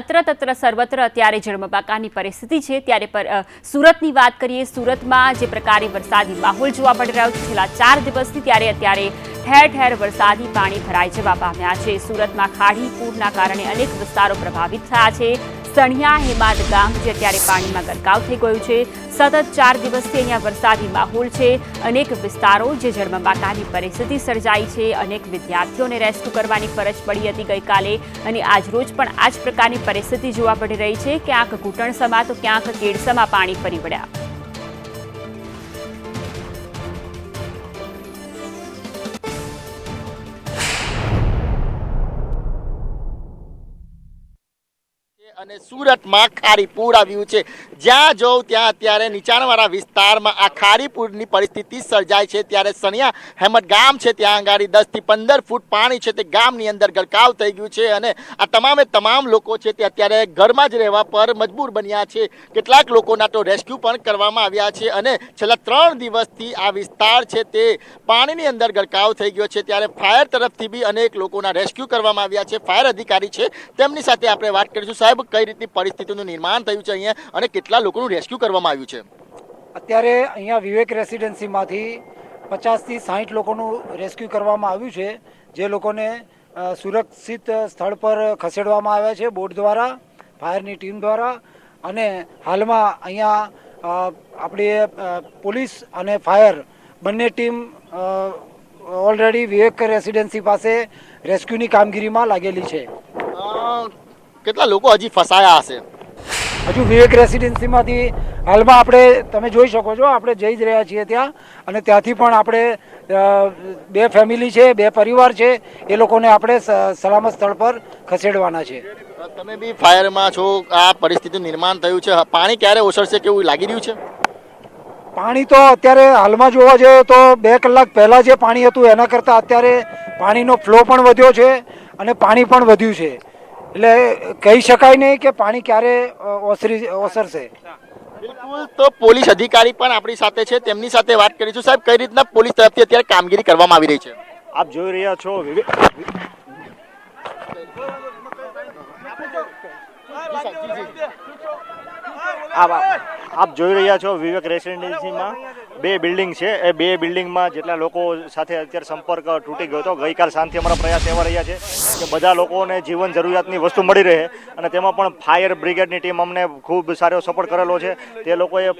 અત્ર તત્ર સર્વત્ર અત્યારે જળબંબાકારની પરિસ્થિતિ છે. ત્યારે પર સુરતની વાત કરીએ, સુરતમાં જે પ્રકારે વરસાદી માહોલ જોવા મળી રહ્યો છે, છેલ્લા ચાર દિવસથી ત્યારે અત્યારે ઠેર ઠેર વરસાદી પાણી ભરાઈ જવા પામ્યા છે. સુરતમાં ખાડી પૂરના કારણે અનેક વિસ્તારો પ્રભાવિત થયા છે. સણિયા, હેમાદ ગામ જે અત્યારે પાણીમાં ગરકાવ થઈ ગયું છે. સતત ચાર દિવસથી અહીંયા વરસાદી માહોલ છે. અનેક વિસ્તારો જે જળબંબાકારની પરિસ્થિતિ સર્જાઈ છે. અનેક વિદ્યાર્થીઓને રેસ્ક્યુ કરવાની ફરજ પડી હતી ગઈકાલે. અને આજરોજ પણ આ જ પ્રકારની પરિસ્થિતિ જોવા મળી રહી છે. ક્યાંક ઘૂંટણસમાં તો ક્યાંક કેડસમાં પાણી ફરી વળ્યા. સુરતમાં ખારીપુર આવ્યું છે. જ્યાં જોઉં ત્યાં અત્યારે નીચાણવાળા વિસ્તારમાં આ ખારીપુરની પરિસ્થિતિ સર્જાય છે. ત્યારે સણિયા હેમત ગામ છે. ત્યાં આગળ દસથી પંદર ફૂટ પાણી છે તે ગામની અંદર ગરકાવ થઈ ગયું છે અને આ તમામે તમામ લોકો છે તે અત્યારે ઘરમાં જ રહેવા પર મજબૂર બન્યા છે. કેટલાક લોકોના તો રેસ્ક્યુ પણ કરવામાં આવ્યા છે અને છેલ્લા ત્રણ દિવસથી આ વિસ્તાર છે તે પાણીની અંદર ગરકાવ થઈ ગયો છે. ત્યારે ફાયર તરફથી બી અનેક લોકોના રેસ્ક્યુ કરવામાં આવ્યા છે. ફાયર અધિકારી છે. તેમની સાથે આપણે વાત કરીશું સાહેબ, કઈ રીતની પરિસ્થિતિનું નિર્માણ થયું છે અહીંયા અને કેટલા લોકોનું રેસ્ક્યુ કરવામાં આવ્યું છે? અત્યારે અહીંયા વિવેક રેસિડેન્સીમાંથી પચાસથી સાહીઠ લોકોનું રેસ્ક્યુ કરવામાં આવ્યું છે જે લોકોને સુરક્ષિત સ્થળ પર ખસેડવામાં આવ્યા છે બોટ દ્વારા ફાયરની ટીમ દ્વારા અને હાલમાં અહીંયા આપણી પોલીસ અને ફાયર બંને ટીમ ઓલરેડી વિવેક રેસિડેન્સી પાસે રેસ્ક્યુની કામગીરીમાં લાગેલી છે. કેટલા લોકો હજી ફસાયા હશે? હજુ વિવેક રેસિડેન્સીમાંથી હાલમાં આપણે તમે જોઈ શકો છો આપણે જઈ જ રહ્યા છીએ ત્યાં. અને ત્યાંથી પણ આપણે બે ફેમિલી છે બે પરિવાર છે એ લોકોને આપણે સલામત સ્થળ પર ખસેડવાના છે. તમે બી ફાયરમાં છો આ પરિસ્થિતિ નિર્માણ થયું છે. પાણી ક્યારે ઓસરશે કેવું લાગી રહ્યું છે? પાણી તો અત્યારે હાલમાં જોવા જઈએ તો બે કલાક પહેલાં જે પાણી હતું એના કરતાં અત્યારે પાણીનો ફ્લો પણ વધ્યો છે અને પાણી પણ વધ્યું છે. એટલે કહી શકાય નહીં કે પાણી ક્યારે ઓસરી ઓસરશે. બિલકુલ તો પોલીસ અધિકારી પણ આપણી સાથે છે. તેમની સાથે વાત કરીશું. સાહેબ કઈ રીતના પોલીસ તરફથી અત્યારે કામગીરી કરવામાં આવી રહી છે? આપ જોઈ રહ્યા છો વિવે- આપ આપ જોઈ રહ્યા છો વિવેક રેસિડેન્સીમાં. બે બિલ્ડિંગ છે. એ બે બિલ્ડિંગમાં જેટલા લોકો સાથે અત્યારે સંપર્ક તૂટી ગયો હતો, ગઈકાલ સાંજથી અમારા પ્રયાસ એવા રહ્યા છે કે બધા લોકોને જીવન જરૂરિયાતની વસ્તુ મળી રહે અને તેમાં પણ ફાયર બ્રિગેડની ટીમ અમને ખૂબ સારો સપોર્ટ કરેલો છે. તે લોકોએ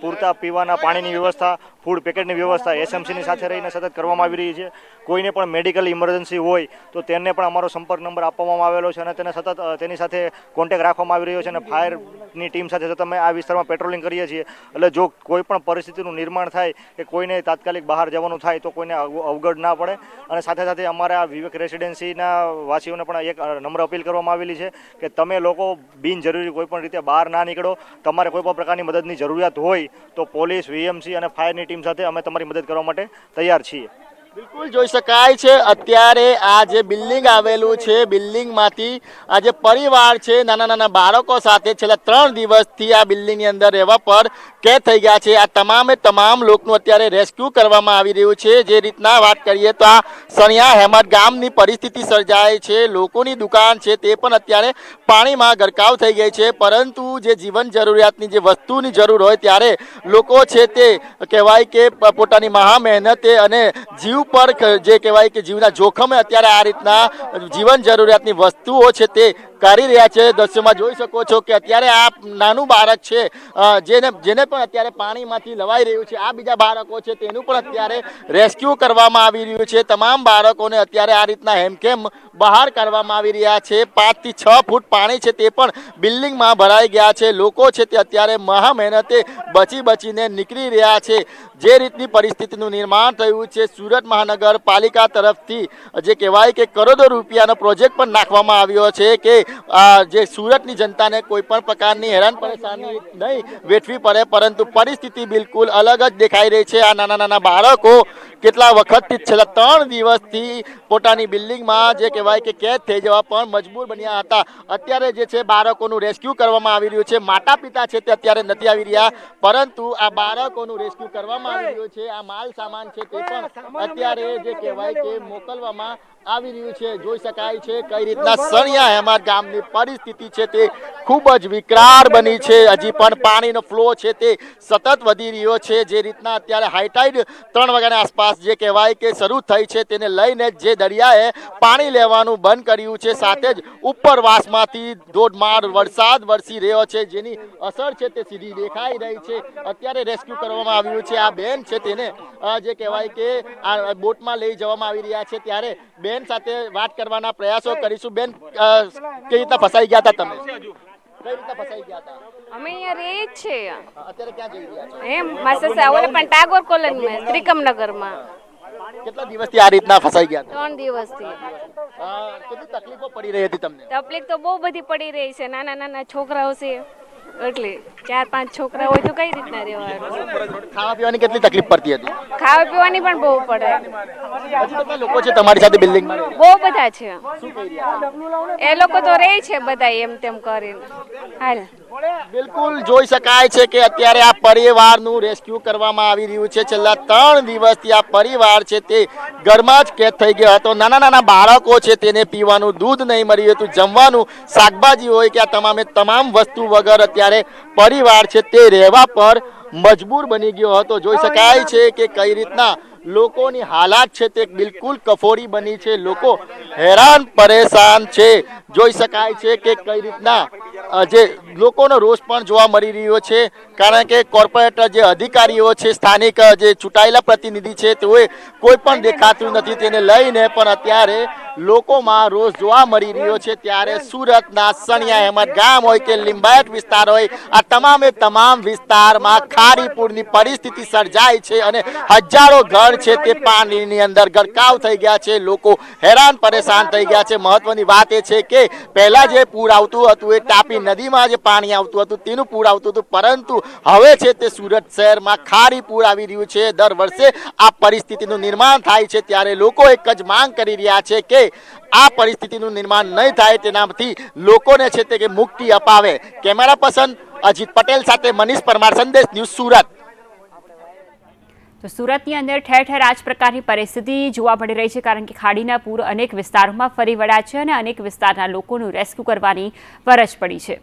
પૂરતા પીવાના પાણીની વ્યવસ્થા, ફૂડ પેકેટની વ્યવસ્થા એસએમસીની સાથે રહીને સતત કરવામાં આવી રહી છે. કોઈને પણ મેડિકલ ઇમરજન્સી હોય તો તેને પણ અમારો સંપર્ક નંબર આપવામાં આવેલો છે અને તેને સતત તેની સાથે કોન્ટેક્ટ રાખવામાં આવી રહ્યો છે અને ફાયરની ટીમ સાથે સતત અમે આ વિસ્તારમાં પેટ્રોલિંગ કરીએ છીએ. એટલે જો કોઈ પણ પરિસ્થિતિનું નિર્માણ થાય કે કોઈને તાત્કાલિક બહાર જવાનું થાય તો કોઈને અવ- અવગડ ના પડે. અને સાથે સાથે અમારા વિવેક રેસિડેન્સીના વાસીઓને પણ એક નમ્ર અપીલ કરવામાં આવેલી છે કે તમે લોકો બિનજરૂરી કોઈપણ રીતે બહાર ના નીકળો. તમારે કોઈ પણ પ્રકારની મદદની જરૂરિયાત હોય તો પોલીસ, વીએમસી અને ફાયરની ટીમ સાથે અમે તમારી મદદ કરવા માટે તૈયાર છીએ. બિલકુલ જોઈ શકાય છે. અત્યારે આ જે બિલ્ડિંગ આવેલું છે, બિલ્ડિંગમાંથી આ જે પરિવાર છે નાના નાના બાળકો સાથે છેલ્લા ત્રણ દિવસથી આ બિલ્ડિંગની અંદર રહેવા પર કેદ થઈ ગયા છે. આ તમામે તમામ લોકોનું અત્યારે રેસ્ક્યુ કરવામાં આવી રહ્યું છે. જે રીતના વાત કરીએ તો આ સણિયા હેમત ગામની પરિસ્થિતિ સર્જાય છે. લોકોની દુકાન છે તે પણ અત્યારે પાણીમાં ગરકાવ થઈ ગઈ છે. પરંતુ જે જીવન જરૂરિયાતની જે વસ્તુની જરૂર હોય ત્યારે લોકો છે તે કહેવાય કે પોતાની મહા મહેનતે અને જીવ પર જે કહેવાય કે જીવના જોખમે અત્યારે આ રીતના જીવન જરૂરિયાતની વસ્તુઓ છે તે કરી રહ્યા છે. દ્રશ્યમાં જોઈ શકો છો કે અત્યારે આ નાનું બાળક છે જેને જેને પણ અત્યારે પાણીમાંથી લવાઈ રહ્યું છે. આ બીજા બાળકો છે, તેનું પણ અત્યારે રેસ્ક્યુ કરવામાં આવી રહ્યું છે. તમામ બાળકોને અત્યારે આ રીતના હેમખેમ બહાર કાઢવામાં આવી રહ્યા છે. પાંચથી છ ફૂટ પાણી છે તે પણ બિલ્ડિંગમાં ભરાઈ ગયા છે. લોકો છે તે અત્યારે મહા મહેનતે બચી બચીને નીકળી રહ્યા છે. જે રીતની પરિસ્થિતિનું નિર્માણ થયું છે, સુરત મહાનગરપાલિકા તરફથી જે કહેવાય કે કરોડો રૂપિયાનો પ્રોજેક્ટ પણ નાખવામાં આવ્યો છે કે જે સુરતની જનતાને કોઈ પણ પ્રકારની હેરાન પરેશાની નહીં વેઠવી પડે, પરંતુ પરિસ્થિતિ બિલકુલ અલગ જ દેખાઈ રહી છે. આ નાના નાના બાળકો કેટલા વખતથી છેલ્લા ત્રણ દિવસથી પોતાની બિલ્ડિંગમાં જે કહેવાય કે કેદ થઈ જવા પણ મજબૂર બન્યા હતા. અત્યારે જે છે બાળકોનું રેસ્ક્યુ કરવામાં આવી રહ્યું છે. માતા પિતા છે તે અત્યારે નથી આવી રહ્યા, પરંતુ આ બાળકોનું રેસ્ક્યુ કરવામાં આવી રહ્યું છે. આ માલ સામાન છે તે પણ અત્યારે જે કહેવાય કે મોકલવામાં આવી રહ્યું છે. જોઈ શકાય છે કઈ રીતના સણિયા હેમા ગામની પરિસ્થિતિ છે તે ખૂબ જ વિકરાળ બની છે. હજી પણ પાણીનો ફ્લો છે તે સતત વધી રહ્યો છે. જે રીતના અત્યારે હાઈટાઈડ ત્રણ વાગ્યાની આસપાસ જે કહેવાય કે શરૂ થઈ છે તેને લઈને જે દરિયાએ પાણી લેવાનું બંધ કર્યું છે. સાથે જ ઉપરવાસમાંથી ધોધમાર વરસાદ વરસી રહ્યો છે જેની અસર છે તે સીધી દેખાઈ રહી છે. અત્યારે રેસ્ક્યુ કરવામાં આવ્યું છે. આ બેન છે તેને જે કહેવાય કે આ બોટમાં લઈ જવામાં આવી રહ્યા છે. ત્યારે બેન સાથે વાત કરવાના પ્રયાસો કરીશું. બેન કઈ રીતના ફસાઈ ગયા હતા તમે? કઈ રીતના ફસાઈ ગયા હતા અમે અહીંયા રહીએ છે. અત્યારે ક્યાં જઈ રહ્યા છો? એમ સાહેબ ઓલે પણ ટાગોર કોલોનીમાં ત્રિકમનગરમાં. કેટલા દિવસથી આ રીતના ફસાઈ ગયા ત્રણ દિવસથી. કેટલી તકલીફો પડી રહી હતી તમને? તકલીફ તો બહુ બધી પડી રહી છે. નાના નાના છોકરાઓ છે. એટલે ચાર પાંચ છોકરા હોય તો કઈ રીતના રહેવાનું? ખાવા પીવાની કેટલી તકલીફ પડતી હતી? ખાવા પીવાની પણ બહુ પડે. હજી કેટલા લોકો છે તમારી સાથે બિલ્ડિંગમાં બહુ બધા છે. એ લોકો તો રહે છે બધા એમ તેમ કરીને. હાલ. બિલકુલ જોઈ શકાય છે કે અત્યારે આ પરિવારનું રેસ્ક્યુ કરવામાં આવી રહ્યું છે. છેલ્લા ત્રણ દિવસથી આ પરિવાર છે તે ઘરમાં જ કેદ થઈ ગયો હતો. નાના નાના બાળકો છે તેને પીવાનું દૂધ નહીં મળ્યું હતું. જમવાનું શાકભાજી હોય કે આ તમામે તમામ વસ્તુ વગર અત્યારે પરિવાર છે તે રહેવા પર મજબૂર બની ગયો હતો. જોઈ શકાય છે કે કઈ રીતના લોકોની હાલાત છે તે બિલકુલ કફોડી બની છે. લોકો હેરાન પરેશાન છે. જોઈ શકાય છે કે કઈ રીતના જે લોકોનો રોષ પણ જોવા મળી રહ્યો છે. કારણ કે કોર્પોરેટર જે અધિકારીઓ છે સ્થાનિક જે ચૂંટાયેલા પ્રતિનિધિ છે તેઓએ કોઈ પણ દેખાતું નથી. તેને લઈને પણ અત્યારે લોકોમાં રોષ જોવા મળી રહ્યો છે ત્યારે સુરતના સણિયા અહેમદ ગામ હોય કે લિંબાયત વિસ્તાર હોય, આ તમામે તમામ વિસ્તારમાં ખારીપુરની પરિસ્થિતિ સર્જાય છે અને હજારો ઘર છે તે પાણીની અંદર ગરકાવ થઈ ગયા છે. લોકો હેરાન પરેશાન થઈ ગયા છે. મહત્વની વાત એ છે કે પહેલા જે પૂર આવતું હતું એ તાપી નદીમાં જે પાણી આવતું હતું, તેનું પૂર આવતું હતું. પરંતુ હવે છે તે સુરત શહેરમાં ખારી પૂર આવી રહ્યું છે. દર વર્ષે આ પરિસ્થિતિનું નિર્માણ થાય છે. ત્યારે લોકો એક જ માંગ કરી રહ્યા છે કે આ પરિસ્થિતિનું નિર્માણ નહીં થાય તેનાથી લોકોને છે તે કે મુક્તિ અપાવે. કેમેરા પર્સન અજીત પટેલ સાથે મનીષ પરમાર, સંદેશ ન્યૂઝ સુરત. તો સુરતની અંદર ઠેર ઠેર આ જ પ્રકારની પરિસ્થિતિ જોવા મળી રહી છે, કારણ કે ખાડીના પૂર અનેક વિસ્તારોમાં ફરી વળ્યા છે અને અનેક વિસ્તારના લોકોનું રેસ્ક્યુ કરવાની ફરજ પડી છે.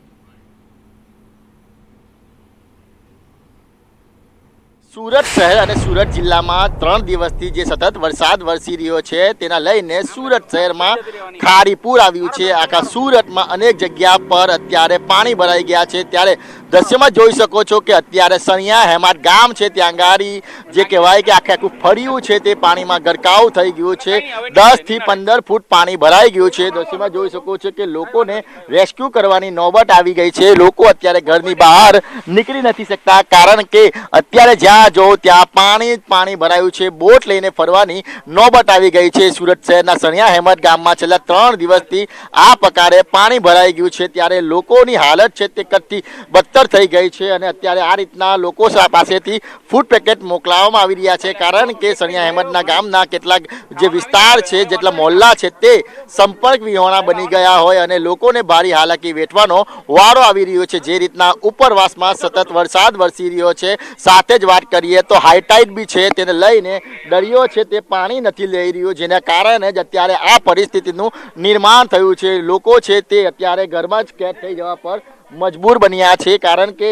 સુરત શહેર અને સુરત જિલ્લામાં ત્રણ દિવસથી જે સતત વરસાદ વરસી રહ્યો છે, તેના લઈને સુરત શહેરમાં ખારી પૂર આવ્યું છે. આખા સુરતમાં અનેક જગ્યા પર અત્યારે પાણી ભરાઈ ગયા છે. ત્યારે દ્રશ્યમાં જોઈ શકો છો કે અત્યારે સણિયા હેમાટ ગામ છે ત્યાં ગાડી જે કહેવાય કે આખે આખું ફર્યું છે તે પાણીમાં ગરકાવ થઈ ગયું છે. દસથી પંદર ફૂટ પાણી ભરાઈ ગયું છે. દ્રશ્યમાં જોઈ શકો છો કે લોકોને રેસ્ક્યુ કરવાની નોબત આવી ગઈ છે. લોકો અત્યારે ઘરની બહાર નીકળી નથી શકતા કારણ કે અત્યારે જ્યાં જો ત્યાં પાણી પાણી ભરાયું છે. બોટ લઈને ફરવાની નોબત આવી ગઈ છે. સુરત શહેરના સણિયા હેમત ગામમાં છેલ્લા ત્રણ દિવસથી આ પ્રકારે પાણી ભરાઈ ગયું છે. ત્યારે લોકોની હાલત છે તે કરતી બદતર થઈ ગઈ છે અને અત્યારે આ રીતના લોકો પાસેથી ફૂડ પેકેટ મોકલાવવામાં આવી રહ્યા છે. કારણ કે સણિયા અહેમદના ગામના કેટલાક જે વિસ્તાર છે, જેટલા મોહલ્લા છે, તે સંપર્ક વિહોણા બની ગયા હોય અને લોકોને ભારી હાલાકી વેઠવાનો વારો આવી રહ્યો છે. જે રીતના ઉપરવાસમાં સતત વરસાદ વરસી રહ્યો છે. સાથે જ વાત કરીએ તો હાઈટાઈડ બી છે. તેને લઈને દરિયો છે તે પાણી નથી લઈ રહ્યો, જેના કારણે જ અત્યારે આ પરિસ્થિતિનું નિર્માણ થયું છે. લોકો છે તે અત્યારે ઘરમાં જ કેદ થઈ જવા પર મજબૂર બન્યા છે કારણ કે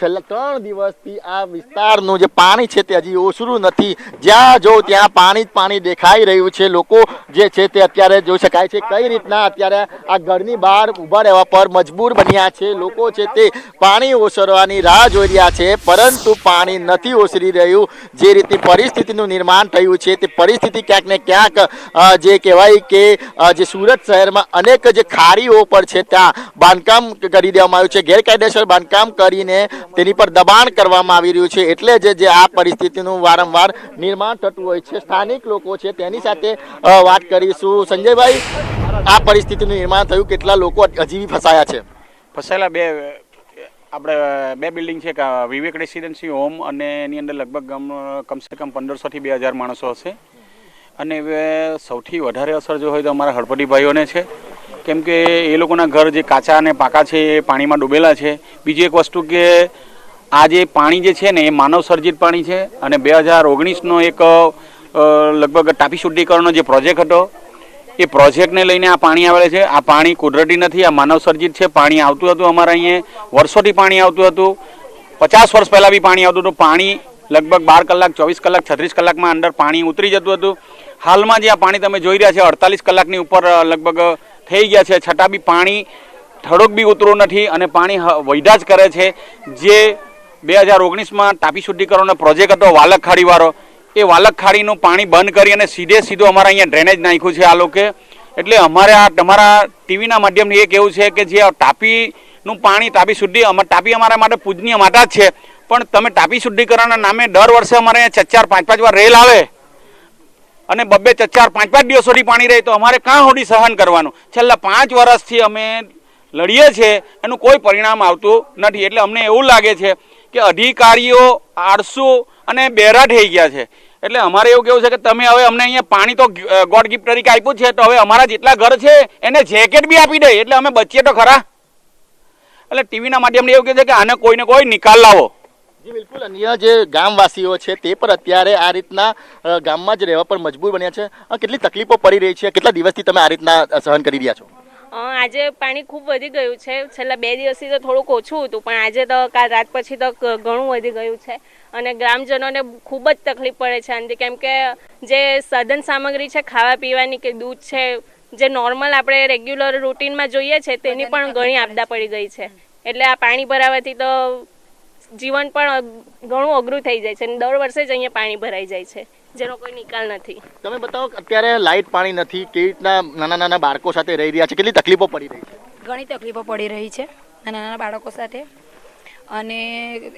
છેલ્લા ત્રણ દિવસથી આ વિસ્તારનું જે પાણી છે તે હજી ઓસરું નથી. જ્યાં જો ત્યાં પાણી જ પાણી દેખાઈ રહ્યું છે. લોકો જે છે તે અત્યારે જોઈ શકાય છે કઈ રીતના અત્યારે આ ઘરની બહાર ઊભા રહેવા પર મજબૂર બન્યા છે. લોકો છે તે પાણી ઓસરવાની રાહ જોઈ રહ્યા છે, પરંતુ પાણી નથી ઓસરી રહ્યું. જે રીતે પરિસ્થિતિનું નિર્માણ થયું છે, તે પરિસ્થિતિ ક્યાંક ને ક્યાંક જે કહેવાય કે જે સુરત શહેરમાં અનેક જે ખાડીઓ પર છે, ત્યાં બાંધકામ કરી દેવામાં આવ્યું છે. ગેરકાયદેસર બાંધકામ કરીને તેની પર દબાણ કરવામાં આવી રહ્યું છે. એટલે જ જે આ પરિસ્થિતિનું વારંવાર નિર્માણ થતું હોય છે. સ્થાનિક લોકો છે, તેની સાથે વાત કરીશું. સંજયભાઈ, આ પરિસ્થિતિનું નિર્માણ થયું. કેટલા લોકો હજી ફસાયા છે? ફસાયેલા બે, આપણે, બે બિલ્ડિંગ છે. વિવેક રેસિડેન્સી હોમ અને એની અંદર લગભગ કમસે કમ પંદરસોથી બે હજાર માણસો હશે. અને સૌથી વધારે અસર જો હોય તો અમારા હળપતિ ભાઈઓને છે. કેમ કે એ લોકોના ઘર જે કાચા અને પાકા છે, એ પાણીમાં ડૂબેલા છે. બીજી એક વસ્તુ કે આ જે પાણી જે છે ને, એ માનવ સર્જિત પાણી છે અને બે હજાર ઓગણીસનો એક લગભગ ટાપી શુદ્ધિકરણનો જે પ્રોજેક્ટ હતો, એ પ્રોજેક્ટને લઈને આ પાણી આવેલ છે. આ પાણી કુદરતી નથી, આ માનવ સર્જિત છે. પાણી આવતું હતું અમારા અહીંયા, વર્ષોથી પાણી આવતું હતું. પચાસ વર્ષ પહેલાં બી પાણી આવતું હતું. પાણી લગભગ બાર કલાક, ચોવીસ કલાક, છત્રીસ કલાકમાં અંદર પાણી ઉતરી જતું હતું. હાલમાં જે આ પાણી તમે જોઈ રહ્યા છે, અડતાલીસ કલાકની ઉપર લગભગ થઈ ગયા છે. છતાં બી પાણી થોડોક બી ઉતરું નથી અને પાણી વૈધા જ કરે છે. જે બે હજાર ઓગણીસમાં ટાપી શુદ્ધિકરણનો પ્રોજેક્ટ હતો, વાલક ખાડીવાળો, એ વાલક ખાડીનું પાણી બંધ કરી અને સીધે સીધું અમારા અહીંયા ડ્રેનેજ નાખ્યું છે આ લોકોએ એટલે અમારે આ, તમારા ટીવીના માધ્યમથી એ કહેવું છે કે જે તાપીનું પાણી, તાપી શુદ્ધિ ટાપી અમારા માટે પૂજનીય માતા જ છે. પણ તમે ટાપી શુદ્ધિકરણના નામે દર વર્ષે અમારે અહીંયા ચાર પાંચ પાંચ વાર રેલ આવે. અને બબ્બે ચાર, પાંચ પાંચ દિવસ સુધી પાણી રહે તો અમારે કાં સુધી સહન કરવાનું? છેલ્લા પાંચ વર્ષથી અમે લડીએ છીએ, એનું કોઈ પરિણામ આવતું નથી. એટલે અમને એવું લાગે છે કે અધિકારીઓ આળસુ અને બેરા થઈ ગયા છે. એટલે અમારે એવું કેવું છે કે તમે હવે અમને અહીંયા પાણી તો ગોડ ગિફ્ટ તરીકે આપ્યું છે, તો હવે અમારા જેટલા ઘર છે, એને જેકેટ બી આપી દે. એટલે અમે બચીએ તો ખરા. એટલે ટીવીના માધ્યમથી એવું કહે છે કે આને કોઈને કોઈ નિકાલ લાવો. બિલકુલ. અન્ય જે ગામવાસીઓ છે, તે પણ અત્યારે આ રીતના ગામમાં જ રહેવા પર મજબૂર બન્યા છે. કેટલી તકલીફો પડી રહી છે? કેટલા દિવસથી તમે આ રીતના સહન કરી રહ્યા છો? આજે પાણી ખૂબ વધી ગયું છે. છેલ્લા બે દિવસથી તો થોડુંક ઓછું હતું, પણ આજે તો કાલ રાત પછી તો ઘણું વધી ગયું છે. અને ગ્રામજનોને ખૂબ જ તકલીફ પડે છે. આનાથી કેમ કે જે સાધન સામગ્રી છે, ખાવા પીવાની કે દૂધ છે, જે નોર્મલ આપણે રેગ્યુલર રૂટીનમાં જોઈએ છે, તેની પણ ઘણી આપદા પડી ગઈ છે. એટલે આ પાણી ભરાવાથી તો જીવન પણ ઘણું અઘરું થઈ જાય છે અને દર વર્ષે જ અહીંયા પાણી ભરાઈ જાય છે જેનો કોઈ નિકાલ નથી. તમે બતાવો અત્યારે લાઇટ પાણી નથી કેવી રીતના નાના નાના બાળકો સાથે રહી રહ્યા છે કેટલી તકલીફો પડી રહી છે? ઘણી તકલીફો પડી રહી છે નાના નાના બાળકો સાથે. અને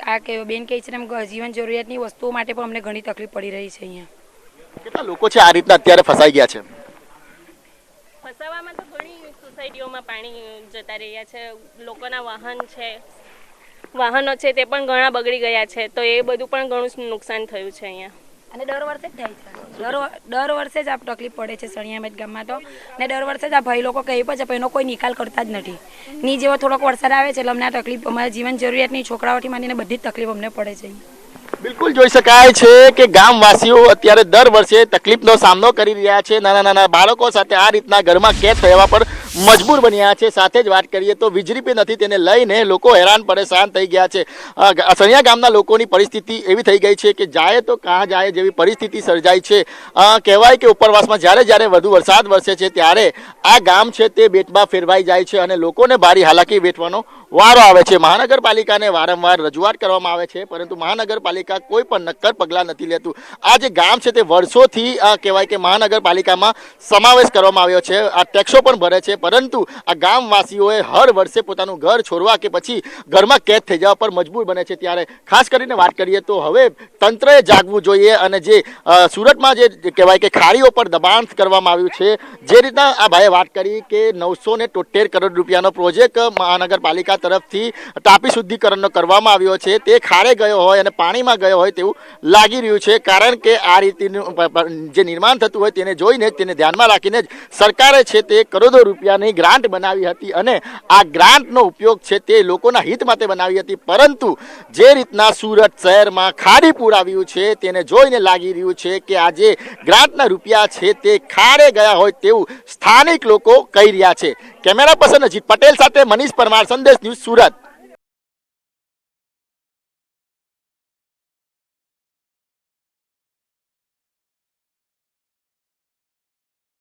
આ કે બેન કહે છે એમ જીવન જરૂરિયાતની વસ્તુઓ માટે પણ અમને ઘણી તકલીફ પડી રહી છે અહીંયા. કેટલા લોકો છે આ રીતના અત્યારે ફસાઈ ગયા છે? ફસાવામાં તો ઘણી સોસાયટીઓમાં પાણી જતા રહ્યા છે લોકોના વાહન છે વાહનો છે તે પણ ઘણા બગડી ગયા છે તો એ બધું પણ ઘણું નુકસાન થયું છે અહીંયા. અને દર વર્ષે જ થાય છે. દર દર વર્ષે જ આ તકલીફ પડે છે સણિયામેટ ગામમાં તો. ને દર વર્ષે જ આ ભાઈ લોકો કહી પણ છે પણ એનો કોઈ નિકાલ કરતા જ નથી. ની જેવો થોડોક વરસાદ આવે છે એટલે અમને આ તકલીફ અમારા જીવન જરૂરિયાતની છોકરાઓથી માંડીને બધી જ તકલીફ અમને પડે છે. બિલકુલ જોઈ શકાય છે કે ગામવાસીઓ અત્યારે દર વર્ષે તકલીફનો સામનો કરી રહ્યા છે. નાના નાના બાળકો સાથે આ રીતના ઘરમાં કેદ થવા પર મજબૂર બન્યા છે. સાથે જ વાત કરીએ તો વીજળી પણ નથી. તેને લઈને લોકો હેરાન પરેશાન થઈ ગયા છે. સણિયા ગામના લોકોની પરિસ્થિતિ એવી થઈ ગઈ છે કે જાય તો કાં જાય જેવી પરિસ્થિતિ સર્જાઈ છે. કહેવાય કે ઉપરવાસમાં જ્યારે જ્યારે વધુ વરસાદ વરસે છે ત્યારે આ ગામ છે તે બેટમાં ફેરવાઈ જાય છે અને લોકોને ભારી હાલાકી વેઠવાનો વારો આવે છે. મહાનગરપાલિકાને વારંવાર રજૂઆત કરવામાં આવે છે, પરંતુ મહાનગરપાલિકા કોઈ પણ નક્કર પગલાં નથી લેતું. આ જે ગામ છે તે વર્ષોથી કહેવાય કે મહાનગરપાલિકામાં સમાવેશ કરવામાં આવ્યો છે. આ ટેક્સો પણ ભરે છે, પરંતુ આ ગામવાસીઓએ હર વર્ષે પોતાનું ઘર છોડવા કે પછી ઘરમાં કેદ થઈ જવા પર મજબૂર બને છે. ત્યારે ખાસ કરીને વાત કરીએ તો હવે તંત્રએ જાગવું જોઈએ અને જે સુરતમાં જે કહેવાય કે ખાડીઓ પર દબાણ કરવામાં આવ્યું છે, જે રીતના આ ભાઈએ વાત કરી કે નવસો ને તોતેર કરોડ રૂપિયાનો પ્રોજેક્ટ મહાનગરપાલિકા તરફથી ટાપી શુદ્ધિકરણનો કરવામાં આવ્યો છે. તે ખારે ગયો હોય અને પાણીમાં ગયો હોય તેવું લાગી રહ્યું છે. કારણ કે આ રીતનું જે નિર્માણ થતું હોય તેને જોઈને તેને ધ્યાનમાં રાખીને જ સરકારે છે તે કરોડો રૂપિયાની ગ્રાન્ટ બનાવી હતી અને આ ગ્રાન્ટનો ઉપયોગ છે તે લોકોના હિત માટે બનાવી હતી. પરંતુ જે રીતના સુરત શહેરમાં ખાડી પૂર આવ્યું છે તેને જોઈને લાગી રહ્યું છે કે આ જે ગ્રાન્ટના રૂપિયા છે તે ખાડે ગયા હોય તેવું સ્થાનિક લોકો કહી રહ્યા છે. કેમેરા પર્સન અજીત પટેલ સાથે મનીષ પરમાર સંદેશ ન્યૂઝ સુરત.